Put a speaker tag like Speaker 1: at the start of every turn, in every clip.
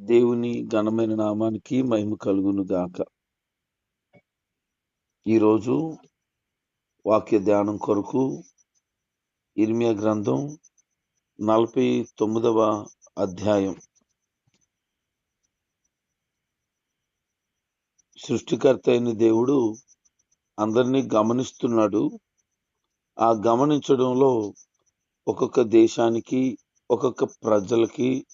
Speaker 1: దేవుని ఘనమైన నామానికి మహిమ కలుగును గాక. ఈరోజు వాక్య ధ్యానం కొరకు ఇర్మియా గ్రంథం నలభై తొమ్మిదవ అధ్యాయం. సృష్టికర్త అయిన దేవుడు అందరినీ గమనిస్తున్నాడు. ఆ గమనించడంలో ఒక్కొక్క దేశానికి ఒక్కొక్క ప్రజలకి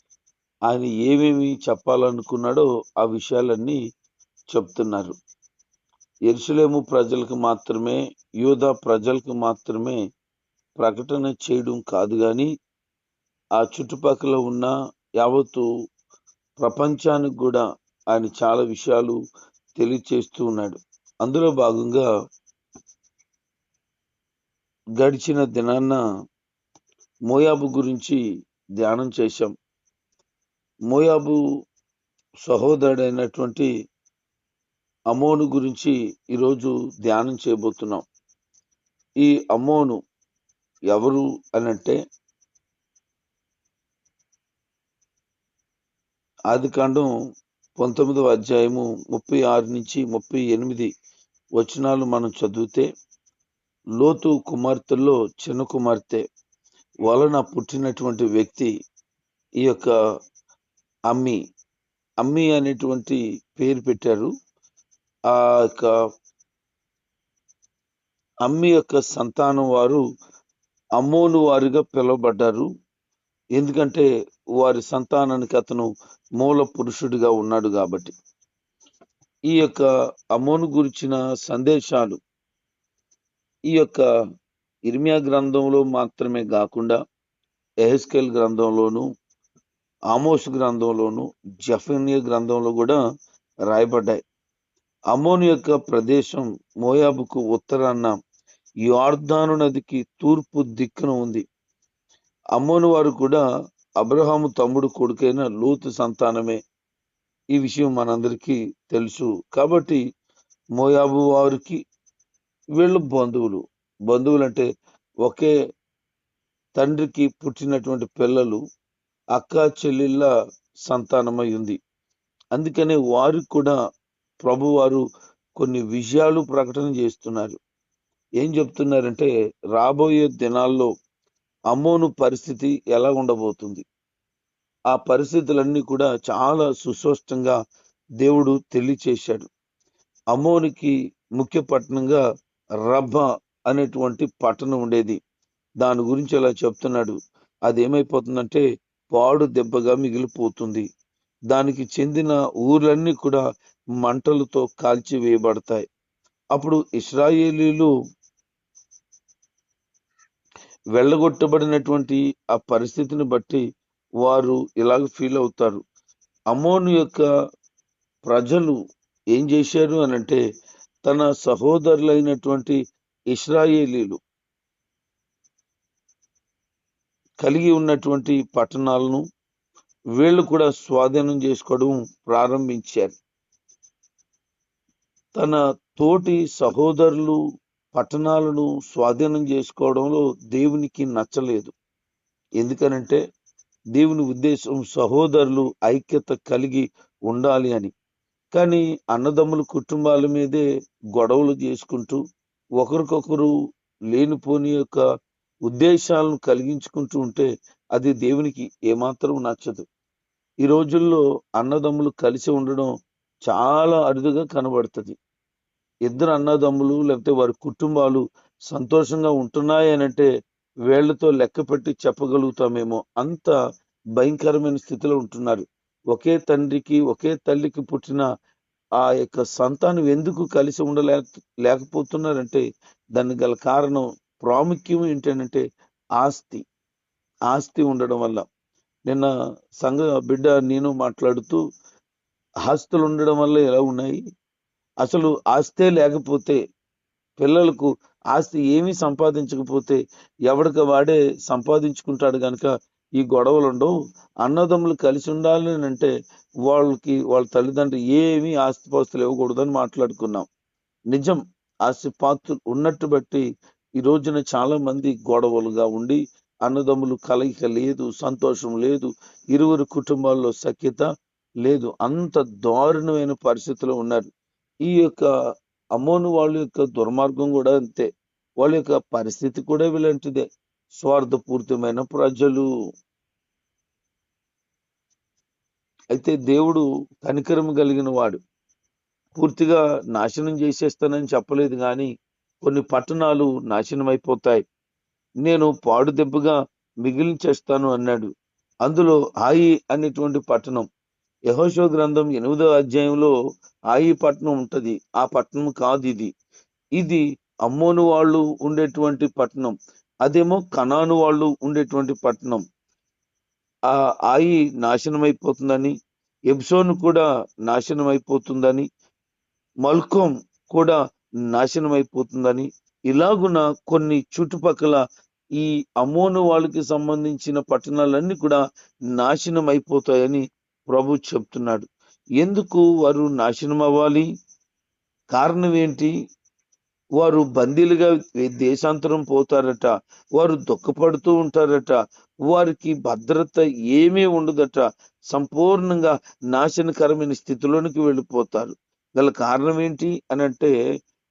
Speaker 1: ఆయన ఏమేమి చెప్పాలనుకున్నాడో ఆ విషయాలన్నీ చెప్తున్నారు. ఎరుసలేము ప్రజలకు మాత్రమే యూదా ప్రజలకు మాత్రమే ప్రకటన చేయడం కాదు కానీ ఆ చుట్టుపక్కల ఉన్న యావత్తు ప్రపంచానికి కూడా ఆయన చాలా విషయాలు తెలియచేస్తూ ఉన్నాడు. అందులో భాగంగా గడిచిన దినాన్న మోయాబు గురించి ధ్యానం చేశాం. మోయాబు సహోదరుడైనటువంటి అమోను గురించి ఈరోజు ధ్యానం చేయబోతున్నాం. ఈ అమోను ఎవరు అనంటే ఆదికాండం పంతొమ్మిదవ అధ్యాయము ముప్పై ఆరు నుంచి ముప్పై ఎనిమిది వచనాలు మనం చదివితే లోతు కుమార్తెల్లో చిన్న కుమార్తె వలన పుట్టినటువంటి వ్యక్తి ఈ యొక్క అమ్మి అమ్మి అనేటువంటి పేరు పెట్టారు. ఆ యొక్క అమ్మి యొక్క సంతానం వారు అమ్మోను వారిగా పిలువబడ్డారు. ఎందుకంటే వారి సంతానానికి అతను మూల పురుషుడిగా ఉన్నాడు కాబట్టి. ఈ యొక్క అమ్మోను గురించిన సందేశాలు ఈ యొక్క ఇర్మియా గ్రంథంలో మాత్రమే కాకుండా ఎహెస్కెల్ గ్రంథంలోనూ ఆమోస్ గ్రంథంలోను జఫన్య గ్రంథంలో కూడా రాయబడ్డాయి. అమోన్ యొక్క ప్రదేశం మోయాబుకు ఉత్తరాన్న యార్దాను నదికి తూర్పు దిక్కున ఉంది. అమ్మోను వారు కూడా అబ్రహాము తమ్ముడు కొడుకైన లూతు సంతానమే. ఈ విషయం మనందరికీ తెలుసు. కాబట్టి మోయాబు వారికి వీళ్ళు బంధువులు. బంధువులు అంటే ఒకే తండ్రికి పుట్టినటువంటి పిల్లలు అక్క చెల్లెళ్ళ సంతానమై ఉంది అందుకనే వారికి కూడా ప్రభువారు కొన్ని విషయాలు ప్రకటన చేస్తున్నారు. ఏం చెప్తున్నారంటే రాబోయే దినాల్లో అమ్మోను పరిస్థితి ఎలా ఉండబోతుంది? ఆ పరిస్థితులన్నీ కూడా చాలా సుస్పష్టంగా దేవుడు తెలియచేశాడు. అమ్మోనికి ముఖ్య పట్టణంగా రబ్బ అనేటువంటి పట్టణం ఉండేది. దాని గురించి అలా చెప్తున్నాడు. అది ఏమైపోతుందంటే పాడు దెబ్బగా మిగిలిపోతుంది. దానికి చెందిన ఊర్లన్నీ కూడా మంటలతో కాల్చివేయబడతాయి అప్పుడు ఇస్రాయేలీలు వెళ్ళగొట్టబడినటువంటి ఆ పరిస్థితిని బట్టి వారు ఇలాగ ఫీల్ అవుతారు. అమోను యొక్క ప్రజలు ఏం చేశారు అని అంటే తన సహోదరులైనటువంటి ఇస్రాయేలీలు కలిగి ఉన్నటువంటి పట్టణాలను వీళ్ళు కూడా స్వాధీనం చేసుకోవడం ప్రారంభించారు. తన తోటి సహోదరులు పట్టణాలను స్వాధీనం చేసుకోవడంలో దేవునికి నచ్చలేదు. ఎందుకనంటే దేవుని ఉద్దేశం సహోదరులు ఐక్యత కలిగి ఉండాలి అని. కానీ అన్నదమ్ముల కుటుంబాల మీదే గొడవలు చేసుకుంటూ ఒకరికొకరు లేనిపోని యొక్క ఉద్దేశాలను కలిగించుకుంటూ ఉంటే అది దేవునికి ఏమాత్రం నచ్చదు. ఈ రోజుల్లో అన్నదమ్ములు కలిసి ఉండడం చాలా అరుదుగా కనబడుతుంది. ఇద్దరు అన్నదమ్ములు లేకపోతే వారి కుటుంబాలు సంతోషంగా ఉంటున్నాయనంటే వేళ్ళతో లెక్క పెట్టి చెప్పగలుగుతామేమో అంత భయంకరమైన స్థితిలో ఉంటున్నారు. ఒకే తండ్రికి ఒకే తల్లికి పుట్టిన ఆ యొక్క సంతానం ఎందుకు కలిసి ఉండలే లేకపోతున్నారంటే దానికి గల కారణం ప్రాముఖ్యం ఏంటంటే ఆస్తి ఆస్తి ఉండడం వల్ల. నిన్న సంఘ బిడ్డ నేను మాట్లాడుతూ ఆస్తులు ఉండడం వల్ల ఎలా ఉన్నాయి? అసలు ఆస్తే లేకపోతే పిల్లలకు ఆస్తి ఏమీ సంపాదించకపోతే ఎవడికి వాడే సంపాదించుకుంటాడు కనుక ఈ గొడవలు ఉండవు అన్నదమ్ములు కలిసి ఉండాలి అంటే వాళ్ళకి వాళ్ళ తల్లిదండ్రులు ఏమీ ఆస్తిపాస్తులు ఇవ్వకూడదని మాట్లాడుకున్నాం. నిజం ఆస్తిపాస్తులు ఉన్నట్టు బట్టి ఈ రోజున చాలా మంది గొడవలుగా ఉండి అన్నదమ్ములు కలయిక లేదు సంతోషం లేదు ఇరువురు కుటుంబాల్లో సఖ్యత లేదు అంత దారుణమైన పరిస్థితిలో ఉన్నారు. ఈ యొక్క అమోను వాళ్ళ యొక్క దుర్మార్గం కూడా అంతే. వాళ్ళ యొక్క పరిస్థితి కూడా ఇలాంటిదే. స్వార్థపూరితమైన ప్రజలు. అయితే దేవుడు కనికరం కలిగిన వాడు. పూర్తిగా నాశనం చేసేస్తానని చెప్పలేదు కానీ కొన్ని పట్టణాలు నాశనం అయిపోతాయి నేను పాడు దెబ్బగా మిగిలించేస్తాను అన్నాడు. అందులో హాయి అనేటువంటి పట్టణం. యహోషో గ్రంథం ఎనిమిదో అధ్యాయంలో హాయి పట్టణం ఉంటుంది. ఆ పట్టణం కాదు ఇది. ఇది అమ్మోను వాళ్ళు ఉండేటువంటి పట్టణం. అదేమో కనాను వాళ్ళు ఉండేటువంటి పట్టణం. ఆ ఆయి నాశనం అయిపోతుందని ఎబ్సోను కూడా నాశనం అయిపోతుందని మల్కోం కూడా నాశనం అయిపోతుందని ఇలాగున కొన్ని చుట్టుపక్కల ఈ అమోను వాళ్ళకి సంబంధించిన పట్టణాలన్నీ కూడా నాశనం అయిపోతాయని ప్రభు చెప్తున్నాడు. ఎందుకు వారు నాశనం అవ్వాలి కారణం ఏంటి వారు బందీలుగా దేశాంతరం పోతారట వారు దుఃఖపడుతూ ఉంటారట వారికి భద్రత ఏమీ ఉండదట సంపూర్ణంగా నాశనకరమైన స్థితిలోనికి వెళ్ళిపోతారు. గల కారణం ఏంటి అని అంటే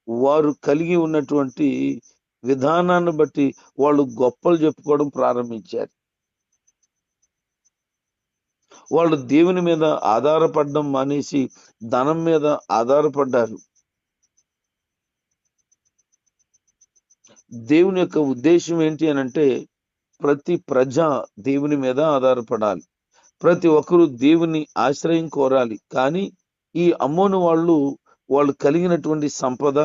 Speaker 1: వారు కలిగి ఉన్నటువంటి విధానాన్ని బట్టి వాళ్ళు గొప్పలు చెప్పుకోవడం ప్రారంభించారు. వాళ్ళు దేవుని మీద ఆధారపడడం మానేసి ధనం మీద ఆధారపడ్డారు. దేవుని యొక్క ఉద్దేశం ఏంటి అని అంటే ప్రతి ప్రజ దేవుని మీద ఆధారపడాలి. ప్రతి ఒక్కరూ దేవుని ఆశ్రయం కోరాలి. కానీ ఈ అమ్మోను వాళ్ళు వాళ్ళు కలిగినటువంటి సంపద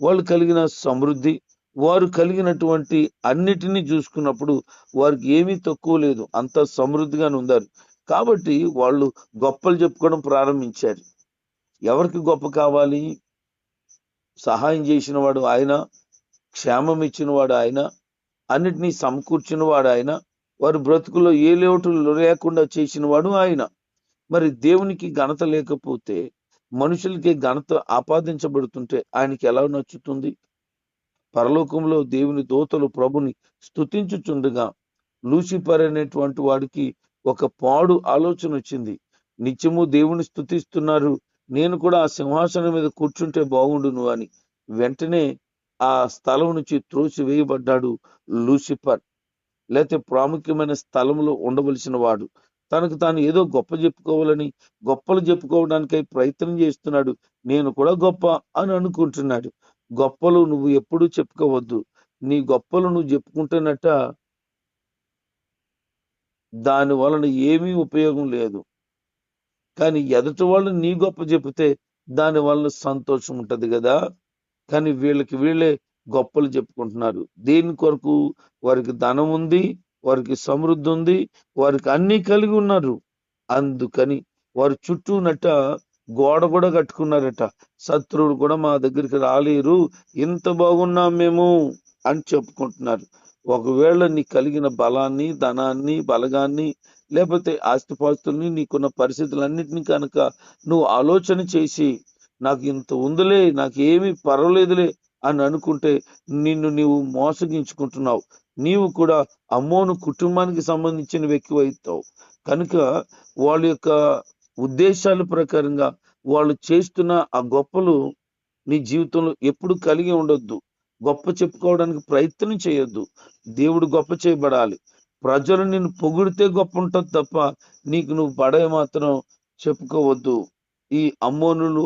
Speaker 1: వాళ్ళు కలిగిన సమృద్ధి వారు కలిగినటువంటి అన్నిటినీ చూసుకున్నప్పుడు వారికి ఏమీ తక్కువ లేదు. అంత సమృద్ధిగానే ఉన్నారు. కాబట్టి వాళ్ళు గొప్పలు చెప్పుకోవడం ప్రారంభించారు. ఎవరికి గొప్ప కావాలి? సహాయం చేసిన వాడు ఆయన క్షేమం ఇచ్చిన వాడు ఆయన అన్నిటినీ సమకూర్చిన వాడు ఆయన వారి బ్రతుకులో ఏ లోటులు లేకుండా చేసిన వాడు ఆయన. మరి దేవునికి ఘనత లేకపోతే మనుషులకి ఘనత ఆపాదించబడుతుంటే ఆయనకి ఎలా నచ్చుతుంది? పరలోకంలో దేవుని దోతలు ప్రభుని స్తుతించుచుండగా లూసిఫర్ అనేటువంటి వాడికి ఒక పాడు ఆలోచన వచ్చింది. నిత్యము దేవుని స్తుతిస్తున్నారు. నేను కూడా ఆ సింహాసనం మీద కూర్చుంటే బాగుండును అని వెంటనే ఆ స్థలం నుంచి త్రోసి వేయబడ్డాడు లూసిఫర్. లేకపోతే ప్రాముఖ్యమైన స్థలంలో ఉండవలసిన వాడు తనకు తాను ఏదో గొప్ప చెప్పుకోవాలని గొప్పలు చెప్పుకోవడానికై ప్రయత్నం చేస్తున్నాడు. నేను కూడా గొప్ప అని అనుకుంటున్నాడు. గొప్పలు నువ్వు ఎప్పుడూ చెప్పుకోవద్దు. నీ గొప్పలు నువ్వు చెప్పుకుంటున్నట్ట దాని వలన ఏమీ ఉపయోగం లేదు. కానీ ఎదుటి వాళ్ళు నీ గొప్ప చెబితే దాని వలన సంతోషం ఉంటది కదా. కానీ వీళ్ళకి వీళ్ళే గొప్పలు చెప్పుకుంటున్నారు. దేని కొరకు? వారికి ధనం ఉంది వారికి సమృద్ధి ఉంది వారికి అన్ని కలిగి ఉన్నారు. అందుకని వారి చుట్టూ నట్ట గోడ కూడా కట్టుకున్నారట. శత్రువులు కూడా మా దగ్గరికి రాలేరు ఇంత బాగున్నాం మేము అని చెప్పుకుంటున్నారు. ఒకవేళ నీ కలిగిన బలాన్ని ధనాన్ని బలగాన్ని లేకపోతే ఆస్తిపాస్తుల్ని నీకున్న పరిస్థితులన్నింటినీ కనుక నువ్వు ఆలోచన చేసి నాకు ఇంత ఉందిలే నాకు ఏమీ పర్వాలేదులే అని అనుకుంటే నిన్ను నీవు మోసగించుకుంటున్నావు. నీవు కూడా అమ్మోను కుటుంబానికి సంబంధించిన వ్యక్తి అవుతావు. కనుక వాళ్ళ యొక్క ఉద్దేశాల ప్రకారంగా వాళ్ళు చేస్తున్న ఆ గొప్పలు నీ జీవితంలో ఎప్పుడు కలిగి ఉండొద్దు. గొప్ప చెప్పుకోవడానికి ప్రయత్నం చేయొద్దు. దేవుడు గొప్ప చేయబడాలి. ప్రజలు నిన్ను పొగిడితే గొప్ప ఉంటుంది తప్ప నీకు నువ్వు పడే మాత్రం చెప్పుకోవద్దు. ఈ అమ్మోనులు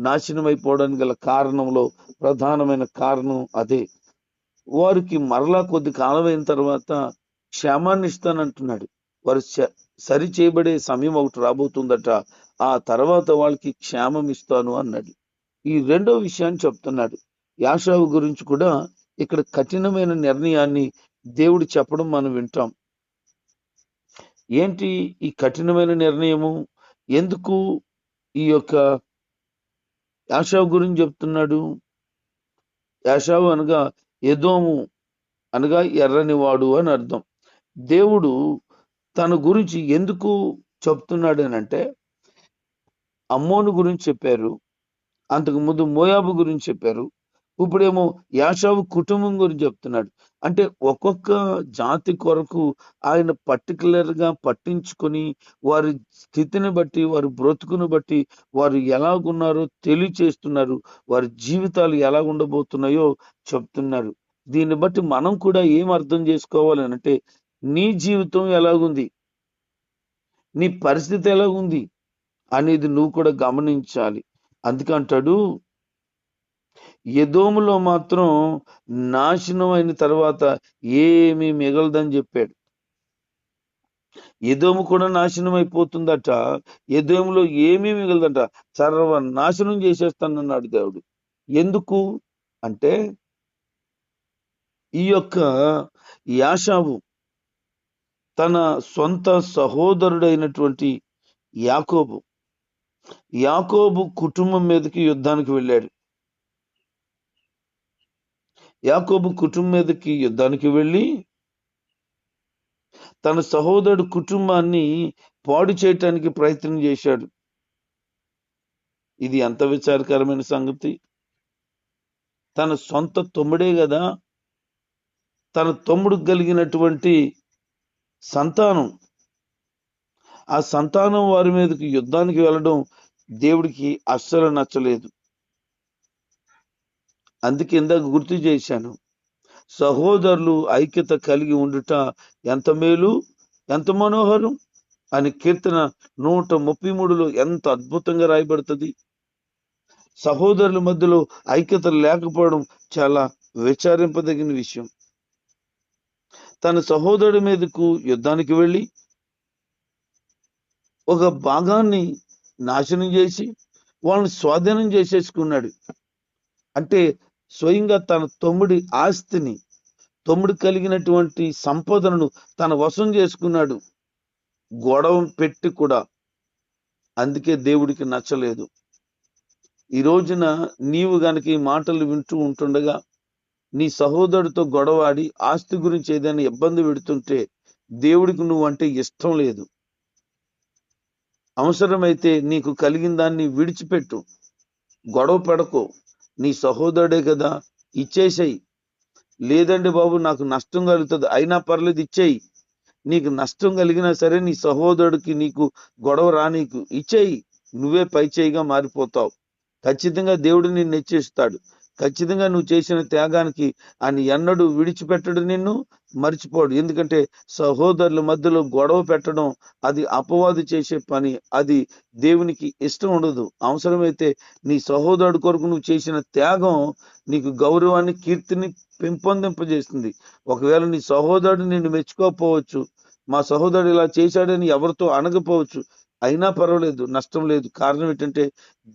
Speaker 1: నాశనం అయిపోవడానికి గల కారణంలో ప్రధానమైన కారణం అదే. వారికి మరలా కొద్ది కాలం అయిన తర్వాత క్షేమాన్ని ఇస్తానంటున్నాడు. వారు సరి చేయబడే సమయం ఒకటి రాబోతుందట. ఆ తర్వాత వాళ్ళకి క్షేమం ఇస్తాను అన్నాడు. ఈ రెండో విషయాన్ని చెప్తున్నాడు. యాషావు గురించి కూడా ఇక్కడ కఠినమైన నిర్ణయాన్ని దేవుడు చెప్పడం మనం వింటాం. ఏంటి ఈ కఠినమైన నిర్ణయము? ఎందుకు ఈ యొక్క యాషావు గురించి చెప్తున్నాడు. యాషావు అనగా ఎదోము అనగా ఎర్రని వాడు అని అర్థం. దేవుడు తన గురించి ఎందుకు చెప్తున్నాడు అని అంటే అమ్మోను గురించి చెప్పారు. అంతకు ముందు మోయాబు గురించి చెప్పారు. ఇప్పుడేమో యాషావు కుటుంబం గురించి చెప్తున్నాడు. అంటే ఒక్కొక్క జాతి కొరకు ఆయన పర్టికులర్గా పట్టించుకొని వారి స్థితిని బట్టి వారి బ్రతుకును బట్టి వారు ఎలాగున్నారో తెలియచేస్తున్నారు. వారి జీవితాలు ఎలా ఉండబోతున్నాయో చెప్తున్నారు. దీన్ని బట్టి మనం కూడా ఏం అర్థం చేసుకోవాలి అంటే నీ జీవితం ఎలాగుంది? నీ పరిస్థితి ఎలాగుంది? అనేది నువ్వు కూడా గమనించాలి. అందుకంటాడు ఎదోములో మాత్రం నాశనం అయిన తర్వాత ఏమీ మిగలదని చెప్పాడు. ఎదోము కూడా నాశనం అయిపోతుందట ఎదోములో ఏమీ మిగలదంట. సర్వ నాశనం చేసేస్తానన్నాడు దేవుడు. ఎందుకు? అంటే ఈ యొక్క యాషావు తన సొంత సహోదరుడైనటువంటి యాకోబు. యాకోబు కుటుంబం మీదకి యుద్ధానికి వెళ్ళాడు. యాకోబు కుటుంబం మీదకి యుద్ధానికి వెళ్ళి తన సహోదరుడు కుటుంబాన్ని పాడు చేయటానికి ప్రయత్నం చేశాడు. ఇది ఎంత విచారకరమైన సంగతి. తన సొంత తమ్ముడే కదా. తన తమ్ముడు కలిగినటువంటి సంతానం. ఆ సంతానం వారి మీదకి యుద్ధానికి వెళ్ళడం దేవుడికి అస్సలు నచ్చలేదు. అందుకే ఇందాక గుర్తు చేశాను. సహోదరులు ఐక్యత కలిగి ఉండుట ఎంత మేలు ఎంత మనోహరం? అని కీర్తన నూట ముప్పై మూడులో ఎంత అద్భుతంగా రాయబడుతుంది. సహోదరుల మధ్యలో ఐక్యత లేకపోవడం చాలా విచారింపదగిన విషయం. తన సహోదరుడి మీదకు యుద్ధానికి వెళ్ళి ఒక భాగాన్ని నాశనం చేసి వాళ్ళని స్వాధీనం చేసేసుకున్నాడు. అంటే స్వయంగా తన తమ్ముడి ఆస్తిని తమ్ముడు కలిగినటువంటి సంపదను తన వశం చేసుకున్నాడు. గొడవ పెట్టి కూడా అందుకే దేవుడికి నచ్చలేదు. ఈ రోజున నీవు గనక ఈ మాటలు వింటూ ఉంటుండగా నీ సహోదరుడితో గొడవాడి ఆస్తి గురించి ఏదైనా ఇబ్బంది పెడుతుంటే దేవుడికి నువ్వు అంటే ఇష్టం లేదు. అవసరమైతే నీకు కలిగిన దాన్ని విడిచిపెట్టు. గొడవ పెడకో. నీ సహోదరుడే కదా ఇచ్చేసేయి. లేదండి బాబు నాకు నష్టం కలుగుతుంది. అయినా పర్లేదు ఇచ్చేయి. నీకు నష్టం కలిగినా సరే నీ సహోదరుడికి నీకు గొడవ రానీకు ఇచ్చేయి. నువ్వే పై చేయిగా మారిపోతావు. ఖచ్చితంగా దేవుడు నిన్ను హెచ్చిస్తాడు ఖచ్చితంగా నువ్వు చేసిన త్యాగానికి ఆయన ఎన్నడూ విడిచిపెట్టడు నిన్ను మర్చిపోడు. ఎందుకంటే సహోదరుల మధ్యలో గొడవ పెట్టడం అది అపవాదు చేసే పని. అది దేవునికి ఇష్టం ఉండదు. అవసరమైతే నీ సహోదరుడు కొరకు నువ్వు చేసిన త్యాగం నీకు గౌరవాన్ని కీర్తిని పెంపొందింపజేస్తుంది. ఒకవేళ నీ సహోదరుడు నిన్ను మెచ్చుకోకపోవచ్చు మా సహోదరుడు ఇలా చేశాడని ఎవరితో అనకపోవచ్చు అయినా పర్వాలేదు నష్టం లేదు. కారణం ఏంటంటే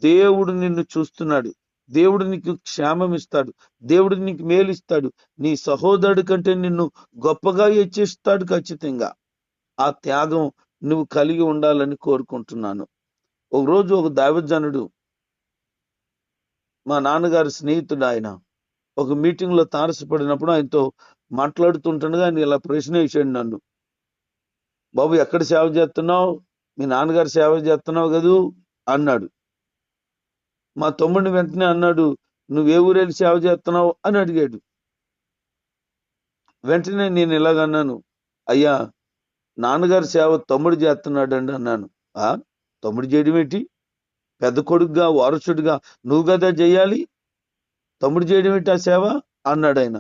Speaker 1: దేవుడు నిన్ను చూస్తున్నాడు. దేవుడు నీకు క్షేమం ఇస్తాడు. దేవుడు నీకు మేలు ఇస్తాడు. నీ సహోదరుడి కంటే నిన్ను గొప్పగా హెచ్చిస్తాడు ఖచ్చితంగా. ఆ త్యాగం నువ్వు కలిగి ఉండాలని కోరుకుంటున్నాను. ఒక రోజు ఒక దైవజనుడు మా నాన్నగారి స్నేహితుడు ఆయన ఒక మీటింగ్లో తారసపడినప్పుడు ఆయనతో మాట్లాడుతుంటుండగా ఆయన ఇలా ప్రశ్న వేసాడు నన్ను. బాబు ఎక్కడ సేవ చేస్తున్నావు? మీ నాన్నగారు సేవ చేస్తున్నావు కదూ? అన్నాడు. మా తమ్ముడిని వెంటనే అన్నాడు నువ్వే ఊరేళ్ళు సేవ చేస్తున్నావు? అని అడిగాడు. వెంటనే నేను ఇలాగన్నాను అయ్యా నాన్నగారి సేవ తమ్ముడు చేస్తున్నాడండి అన్నాను. ఆ? తమ్ముడు చేయడం ఏంటి? పెద్ద కొడుకుగా వారసుడిగా నువ్వు కదా చేయాలి? తమ్ముడు చేయడం ఏంటి ఆ సేవ? అన్నాడు ఆయన.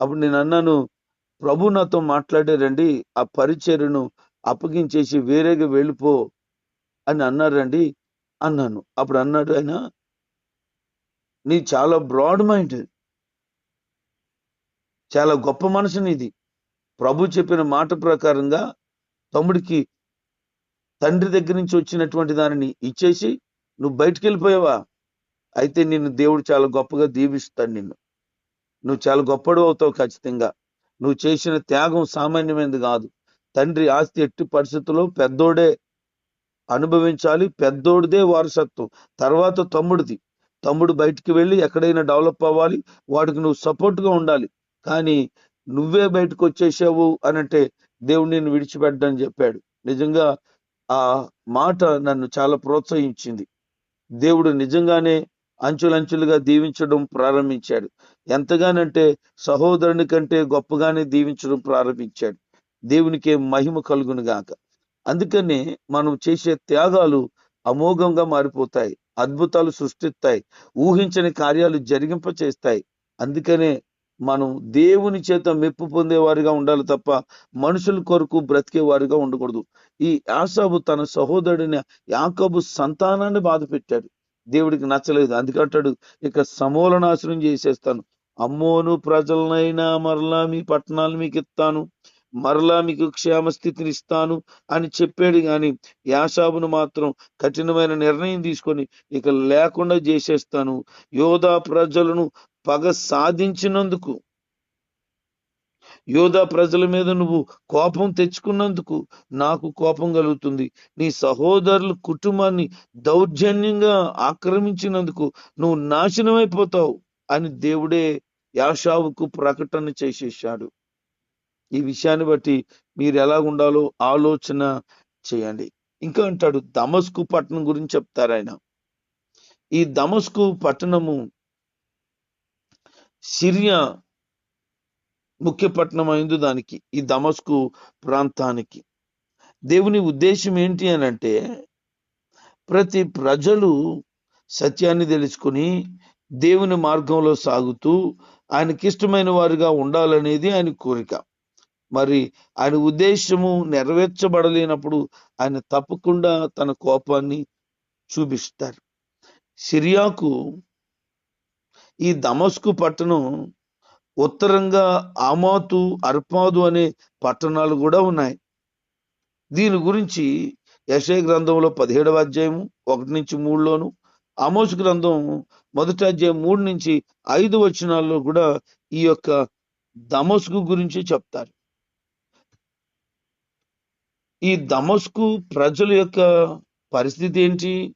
Speaker 1: అప్పుడు నేను అన్నాను ప్రభు నాతో మాట్లాడారండి ఆ పరిచర్ను అప్పగించేసి వేరేగా వెళ్ళిపో అని అన్నారండి అన్నాను. అప్పుడు అన్నాడు ఆయన నీ చాలా బ్రాడ్ మైండ్ చాలా గొప్ప మనసు నీది. ప్రభు చెప్పిన మాట ప్రకారంగా తమ్ముడికి తండ్రి దగ్గర నుంచి వచ్చినటువంటి దానిని ఇచ్చేసి నువ్వు బయటికి వెళ్ళిపోయావా అయితే నిన్ను దేవుడు చాలా గొప్పగా దీవిస్తాడు నిన్ను. నువ్వు చాలా గొప్పడు అవుతావు ఖచ్చితంగా. నువ్వు చేసిన త్యాగం సామాన్యమైనది కాదు. తండ్రి ఆస్తి ఎట్టి పరిస్థితుల్లో పెద్దోడే అనుభవించాలి. పెద్దోడిదే వారసత్వం. తర్వాత తమ్ముడిది. తమ్ముడు బయటికి వెళ్ళి ఎక్కడైనా డెవలప్ అవ్వాలి వాడికి నువ్వు సపోర్ట్గా ఉండాలి. కానీ నువ్వే బయటకు వచ్చేసావు అని అంటే దేవుడు నేను విడిచిపెట్టని చెప్పాడు. నిజంగా ఆ మాట నన్ను చాలా ప్రోత్సహించింది. దేవుడు నిజంగానే అంచులంచులుగా దీవించడం ప్రారంభించాడు. ఎంతగానంటే సహోదరుని కంటే గొప్పగానే దీవించడం ప్రారంభించాడు. దేవునికే మహిమ కలుగును గాక. అందుకనే మనం చేసే త్యాగాలు అమోఘంగా మారిపోతాయి. అద్భుతాలు సృష్టిస్తాయి ఊహించని కార్యాలు జరిగింప చేస్తాయి అందుకనే మనం దేవుని చేత మెప్పు పొందేవారిగా ఉండాలి తప్ప మనుషుల కొరకు బ్రతికేవారిగా ఉండకూడదు. ఈ యాసాబు తన సహోదరుడిని యాకబు సంతానాన్ని బాధ పెట్టాడు దేవుడికి నచ్చలేదు. అందుకంటాడు ఇక సమూల నాశనం చేసేస్తాను. అమ్మోను ప్రజలనైనా మరలా మీ పట్టణాలు మీకు ఇస్తాను. మరలా మీకు క్షేమ స్థితిని ఇస్తాను అని చెప్పాడు. గాని యాషాబును మాత్రం కఠినమైన నిర్ణయం తీసుకొని ఇక లేకుండా చేసేస్తాను. యోధా ప్రజలను పగ సాధించినందుకు యోధా ప్రజల మీద నువ్వు కోపం తెచ్చుకున్నందుకు నాకు కోపం కలుగుతుంది. నీ సహోదరుల కుటుంబాన్ని దౌర్జన్యంగా ఆక్రమించినందుకు నువ్వు నాశనమైపోతావు అని దేవుడే యాషావుకు ప్రకటన చేసేసాడు ఈ విషయాన్ని బట్టి మీరు ఎలా ఉండాలో ఆలోచన చేయండి. ఇంకా అంటాడు దమస్కు పట్టణం గురించి చెప్తారు ఆయన. ఈ దమస్కు పట్టణము సిరియా ముఖ్య పట్టణం అయింది దానికి ఈ దమస్కు ప్రాంతానికి. దేవుని ఉద్దేశం ఏంటి అని అంటే ప్రతి ప్రజలు సత్యాన్ని తెలుసుకుని దేవుని మార్గంలో సాగుతూ ఆయనకిష్టమైన వారిగా ఉండాలనేది ఆయన కోరిక. మరి ఆయన ఉద్దేశము నెరవేర్చబడలేనప్పుడు ఆయన తప్పకుండా తన కోపాన్ని చూపిస్తారు సిరియాకు ఈ దమస్కు పట్టణం ఉత్తరంగా ఆమాతు అర్పాదు అనే పట్టణాలు కూడా ఉన్నాయి. దీని గురించి యశయ గ్రంథంలో పదిహేడవ అధ్యాయము ఒకటి నుంచి మూడులోను ఆమోస్ గ్రంథం మొదటి అధ్యాయం మూడు నుంచి ఐదు వచనాల్లో కూడా ఈ యొక్క దమస్కు గురించి చెప్తారు. ఈ దమస్కు ప్రజల యొక్క పరిస్థితి ఏంటి?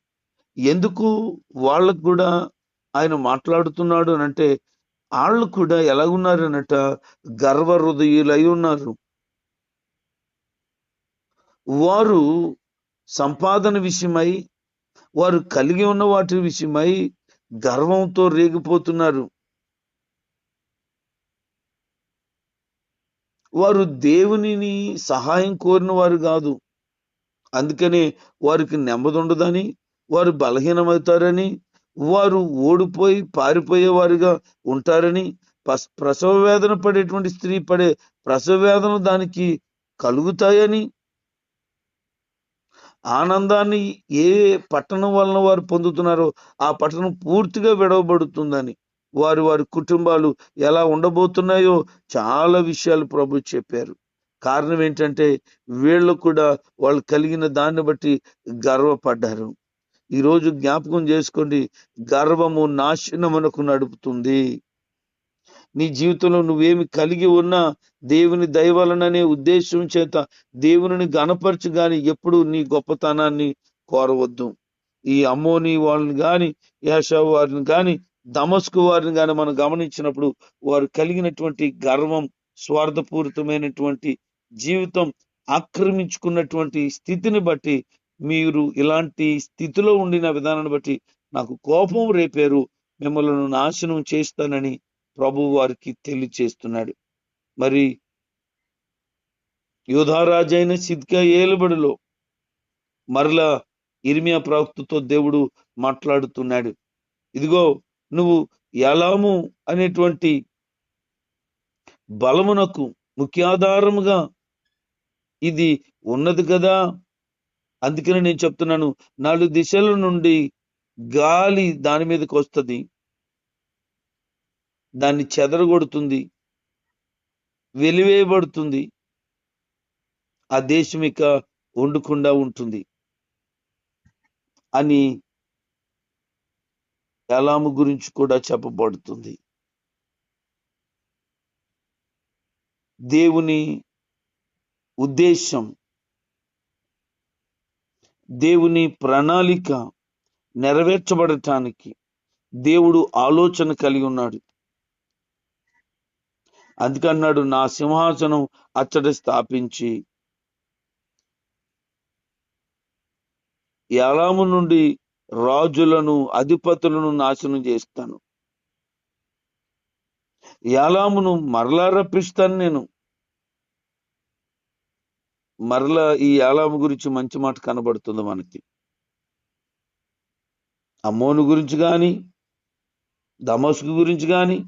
Speaker 1: ఎందుకు వాళ్ళకు కూడా ఆయన మాట్లాడుతున్నాడు అని అంటే వాళ్ళు కూడా ఎలా ఉన్నారు అన్నట గర్వ హృదయులై ఉన్నారు. వారు సంపాదన విషయమై వారు కలిగి ఉన్న వాటి విషయమై గర్వంతో రేగిపోతున్నారు. వారు దేవునిని సహాయం కోరిన వారు కాదు. అందుకనే వారికి నెమ్మది ఉండదని వారు బలహీనమవుతారని వారు ఓడిపోయి పారిపోయేవారుగా ఉంటారని ప్రసవ వేదన పడేటువంటి స్త్రీ పడే ప్రసవ వేదన దానికి కలుగుతాయని ఆనందాన్ని ఏ పట్టణం వలన వారు పొందుతున్నారో ఆ పట్టణం పూర్తిగా విడవబడుతుందని. వారి వారి కుటుంబాలు ఎలా ఉండబోతున్నాయో చాలా విషయాలు ప్రభు చెప్పారు. కారణం ఏంటంటే వీళ్ళు కూడా వాళ్ళు కలిగిన దాన్ని బట్టి గర్వపడ్డారు. ఈరోజు జ్ఞాపకం చేసుకోండి గర్వము నాశనమునకు నడుపుతుంది. నీ జీవితంలో నువ్వేమి కలిగి ఉన్నా దేవుని దయవలననే ఉద్దేశం చేత దేవుని గణపరచు గాని ఎప్పుడు నీ గొప్పతనాన్ని కోరవద్దు. ఈ అమ్మోని వాళ్ళని గాని యాషావు వారిని గాని దమస్కు వారిని కానీ మనం గమనించినప్పుడు వారు కలిగినటువంటి గర్వం స్వార్థపూరితమైనటువంటి జీవితం ఆక్రమించుకున్నటువంటి స్థితిని బట్టి మీరు ఇలాంటి స్థితిలో ఉండిన విధానాన్ని బట్టి నాకు కోపం రేపారు. మిమ్మల్ని నాశనం చేస్తానని ప్రభు వారికి తెలియచేస్తున్నాడు. మరి యోధారాజైన సిద్కా ఏలుబడిలో మరలా ఇర్మియా ప్రవక్తతో దేవుడు మాట్లాడుతున్నాడు. ఇదిగో నువ్వు ఎలాము అనేటువంటి బలమునకు ముఖ్యాధారముగా ఇది ఉన్నది కదా? అందుకని నేను చెప్తున్నాను నాలుగు దిశల నుండి గాలి దాని మీదకి వస్తుంది. దాన్ని చెదరగొడుతుంది వెలివేయబడుతుంది. ఆ దేశం ఇక వండుకుండా ఉంటుంది అని బలాము గురించి కూడా చెప్పబడుతుంది. దేవుని ఉద్దేశం దేవుని ప్రణాళిక నెరవేర్చబడటానికి దేవుడు ఆలోచన కలిగి ఉన్నాడు. అందుకన్నాడు నా సింహాసనం అచ్చట స్థాపించి ఏలాము నుండి రాజులను అధిపతులను నాశనం చేస్తాను. యాలామును మరలా రప్పిస్తాను నేను. మరలా ఈ యాలాము గురించి మంచి మాట కనబడుతుంది మనకి. అమ్మోను గురించి కానీ దమస్కు గురించి కానీ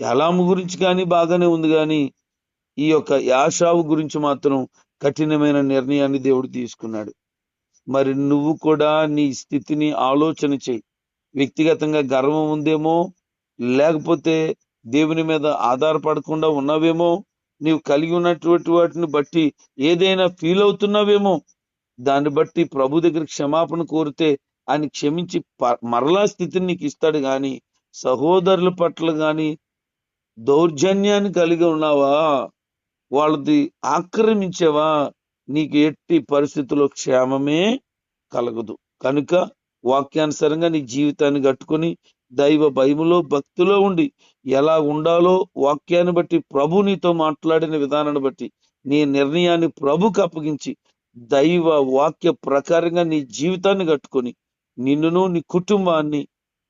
Speaker 1: యాలాము గురించి కానీ బాగానే ఉంది కానీ ఈ యొక్క యాషావు గురించి మాత్రం కఠినమైన నిర్ణయాన్ని దేవుడు తీసుకున్నాడు. మరి నువ్వు కూడా నీ స్థితిని ఆలోచన చేయి. వ్యక్తిగతంగా గర్వం ఉందేమో లేకపోతే దేవుని మీద ఆధారపడకుండా ఉన్నావేమో నీవు కలిగి ఉన్నటువంటి వాటిని బట్టి ఏదైనా ఫీల్ అవుతున్నావేమో దాన్ని బట్టి ప్రభు దగ్గర క్షమాపణ కోరితే ఆయన క్షమించి ప- మరలా స్థితిని నీకు ఇస్తాడు కానీ సహోదరుల పట్ల కానీ దౌర్జన్యాన్ని కలిగి ఉన్నావా? వాళ్ళది ఆక్రమించావా? నీకు ఎట్టి పరిస్థితుల్లో క్షేమమే కలగదు. కనుక వాక్యానుసారంగా నీ జీవితాన్ని కట్టుకొని దైవ భయములో భక్తిలో ఉండి ఎలా ఉండాలో వాక్యాన్ని బట్టి ప్రభు నీతో మాట్లాడిన విధానాన్ని బట్టి నీ నిర్ణయాన్ని ప్రభుకు అప్పగించి దైవ వాక్య ప్రకారంగా నీ జీవితాన్ని కట్టుకొని నిన్నును నీ కుటుంబాన్ని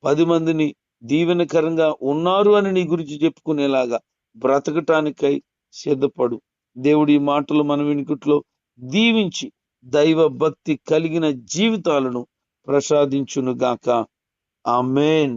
Speaker 1: పది మందిని దీవెనకరంగా ఉన్నారు అని నీ గురించి చెప్పుకునేలాగా బ్రతకటానికై సిద్ధపడు. దేవుడి మాటలు మన వినికిట్లో దీవించి దైవ భక్తి కలిగిన జీవితాలను ప్రసాదించునుగాక. ఆమెన్.